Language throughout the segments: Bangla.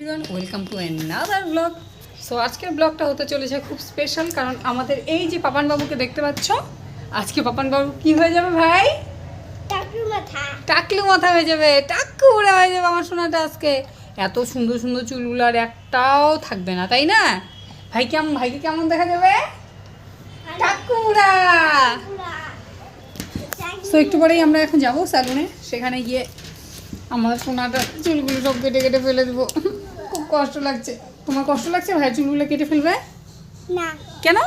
Welcome to another blog so আজকের ব্লগটা হতে চলেছে খুব স্পেশাল কারণ আমাদের এই যে পাপান বাবুকে দেখতে পাচ্ছ আজকে পাপান বাবু কি হয়ে যাবে ভাই? টাকলু মাথা। হয়ে যাবে টাক্কু উড়ে হয়ে যাবে আমার সোনাটা আজকে। এত সুন্দর সুন্দর চুলগুলো আর একটাও থাকবে না তাই না? ভাই কেমন ভাইকে কেমন দেখা যাবে? টাক্কু সো একটু পরেই আমরা এখন যাব স্যালুনে সেখানে গিয়ে আমার সোনাটা চুলগুলো সব কেটে কেটে ফেলে দেবো। কষ্ট লাগছে। তোমার কষ্ট লাগছে? ভাই চুলগুলো কেটে ফেলবে? না। কেন?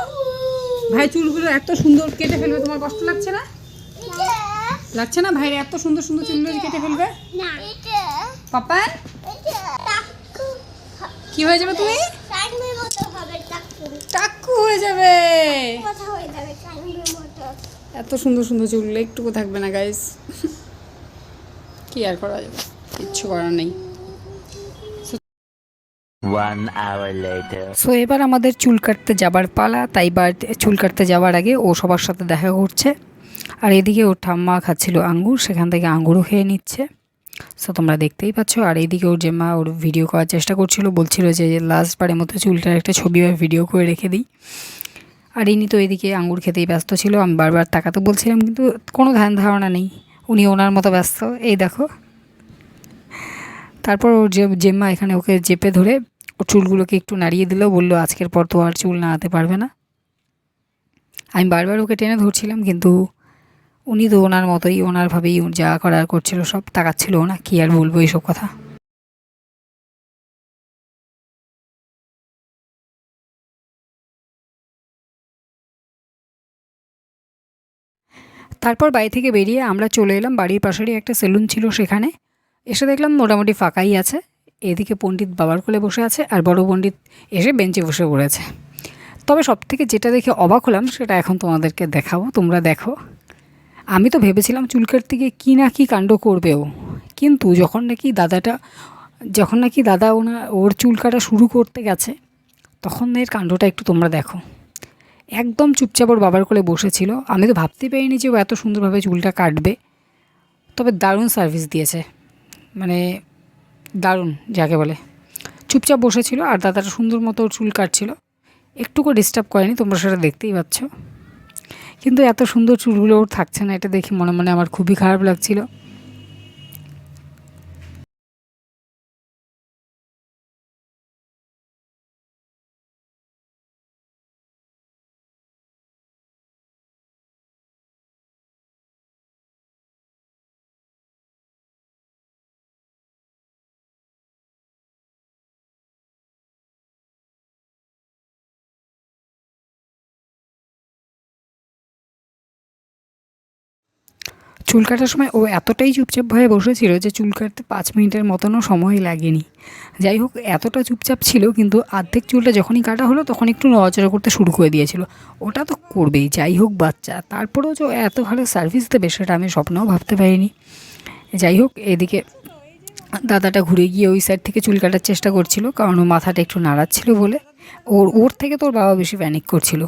ভাই চুলগুলো এত সুন্দর কেটে ফেলবে তোমার কষ্ট লাগছে না? লাগছে না? ভাইয়ের এত সুন্দর সুন্দর চুলগুলো কেটে ফেলবে? না। এটা। পাপা কি হয়ে যাবে তুমি? টাক্কু হয়ে যাবে। এত সুন্দর সুন্দর চুলগুলো একটুকু থাকবে না গাইস কি আর করা যাবে? কিচ্ছু করার নেই. সো এবার আমাদের চুল কাটতে যাবার পালা। তাই বার চুল কাটতে যাওয়ার আগে ও সবার সাথে দেখা করছে। আর এদিকে ওর ঠাম্মা খাচ্ছিল আঙ্গুর, সেখান থেকে আঙ্গুরও খেয়ে নিচ্ছে। সো তোমরা দেখতেই পাচ্ছ। আর এইদিকে ওর জেমা ওর ভিডিও করার চেষ্টা করছিল। বলছিল যে লাস্ট বারের মতো চুলটার একটা ছবি বা ভিডিও করে রেখে দিই। আর ইনি তো এদিকে আঙ্গুর খেতেই ব্যস্ত ছিল। আমি বারবার তাকাতে বলছিলাম, কিন্তু কোনো ধ্যান ধারণা নেই। উনি ওনার মতো ব্যস্ত। এই দেখো। তারপর ওর যে জেম্মা এখানে ওকে জেপে ধরে চুলগুলোকে একটু নাড়িয়ে দিলেও বলল, আজকের পর তো আর চুল নাড়াতে পারবে না। আমি বারবার ওকে টেনে ধরছিলাম, কিন্তু উনি তো ওনার মতোই ওনারভাবেই যা করার করছিল, সব তাকাচ্ছিল না কি আর বলব এইসব কথা। তারপর বাড়ি থেকে বেরিয়ে আমরা চলে এলাম, বাড়ির পাশেরই একটা সেলুন ছিল সেখানে। এসে দেখলাম মোটামুটি ফাঁকাই আছে। এদিকে পণ্ডিত বাবার কোলে বসে আছে আর বড় পণ্ডিত এসে বেঞ্চে বসে পড়েছে। তবে সব থেকে যেটা দেখে অবাক হলাম সেটা এখন তোমাদেরকে দেখাবো, তোমরা দেখো। আমি তো ভেবেছিলাম চুল কাটতে গিয়ে কী না কী কাণ্ড করবেও কিন্তু যখন নাকি দাদাটা, যখন নাকি দাদা ওনা, ওর চুল কাটা শুরু করতে গেছে, তখন এর কাণ্ডটা একটু তোমরা দেখো। একদম চুপচাপ ওর বাবার কোলে বসেছিল। আমি তো ভাবতে পারিনি যে ও এত সুন্দরভাবে চুলটা কাটবে। তবে দারুণ সার্ভিস দিয়েছে। মানে দারুণ, যাকে বলে। চুপচাপ বসেছিল আর দাদাটা সুন্দর মতো চুল কাটছিল। একটুকু ডিস্টার্ব করেনি, তোমরা সেটা দেখতেই পাচ্ছ। কিন্তু এত সুন্দর চুলগুলো ওর থাকছে না, এটা দেখে মনে মনে আমার খুবই খারাপ লাগছিল। চুল কাটার সময় ও এতটাই চুপচাপ হয়ে বসেছিল যে চুল কাটতে পাঁচ মিনিটের মতনও সময় লাগেনি। যাই হোক, এতটা চুপচাপ ছিল, কিন্তু অর্ধেক চুলটা যখনই কাটা হলো তখন একটু নড়াচড়া করতে শুরু করে দিয়েছিল। ওটা তো করবেই, যাই হোক বাচ্চা, তারপরেও যে এত ভালো সার্ভিস দেবে সেটা আমি স্বপ্নেও ভাবতে পারিনি। যাই হোক, এদিকে দাদাটা ঘুরে গিয়ে ওই সাইড থেকে চুল কাটার চেষ্টা করছিল, কারণ ও মাথাটা একটু নাড়াচ্ছিল বলে। ওর ওর থেকে তোর বাবা বেশি প্যানিক করছিল।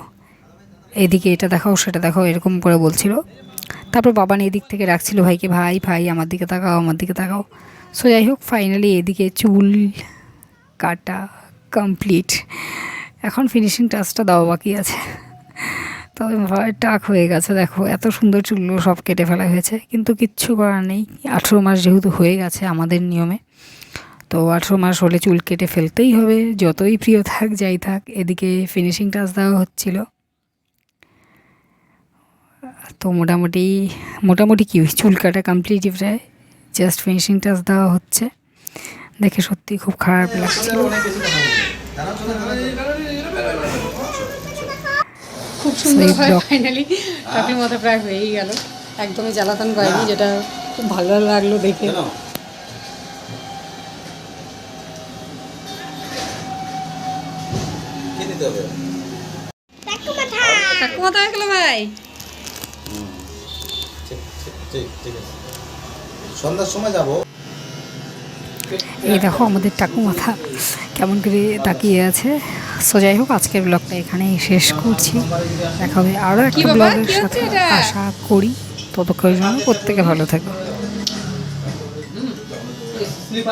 এদিকে এটা দেখাও, সেটা দেখাও, এরকম করে বলছিল। তারপর বাবান এদিক থেকে রাখছিল ভাইকে ভাই ভাই, আমার দিকে তাকাও, আমার দিকে তাকাও। সো যাই হোক ফাইনালি এদিকে চুল কাটা কমপ্লিট এখন ফিনিশিং টাচটা দেওয়া বাকি আছে। তবে টাক হয়ে গেছে, দেখো, এত সুন্দর চুলগুলো সব কেটে ফেলা হয়েছে, কিন্তু কিচ্ছু করার নেই। আঠেরো মাস যেহেতু হয়ে গেছে আমাদের নিয়মে, তো আঠেরো মাস হলে চুল কেটে ফেলতেই হবে। যতই প্রিয় থাক, যাই থাক, এদিকে ফিনিশিং টাচ দেওয়া হচ্ছিল। তো মোটামুটি মোটামুটি কি চুল কাটা কমপ্লিট প্রায় জাস্ট ফিনিশিং টাচ দেওয়া হচ্ছে। দেখে সত্যি খুব খারাপ লাগছিল খুব সুন্দর ফাইনালি কাকির মতো প্রায় হয়েই গেল। একদমই জ্বালাতন করেনি যেটা খুব ভালো লাগল দেখে। মাথা কাকু হয়ে গেল ভাই। ঠিক ঠিক ঠিক আছে। সন্ধ্যার সময় যাব। এই দেখো আমাদের টাকু মাথা কেমন করে তাকিয়ে আছে। সো যাই হোক আজকের ব্লগটা এখানেই শেষ করছি। দেখা হবে আরও একটা ব্লগের সাথে। আশা করি ততক্ষণ প্রত্যেকে ভালো থাকবে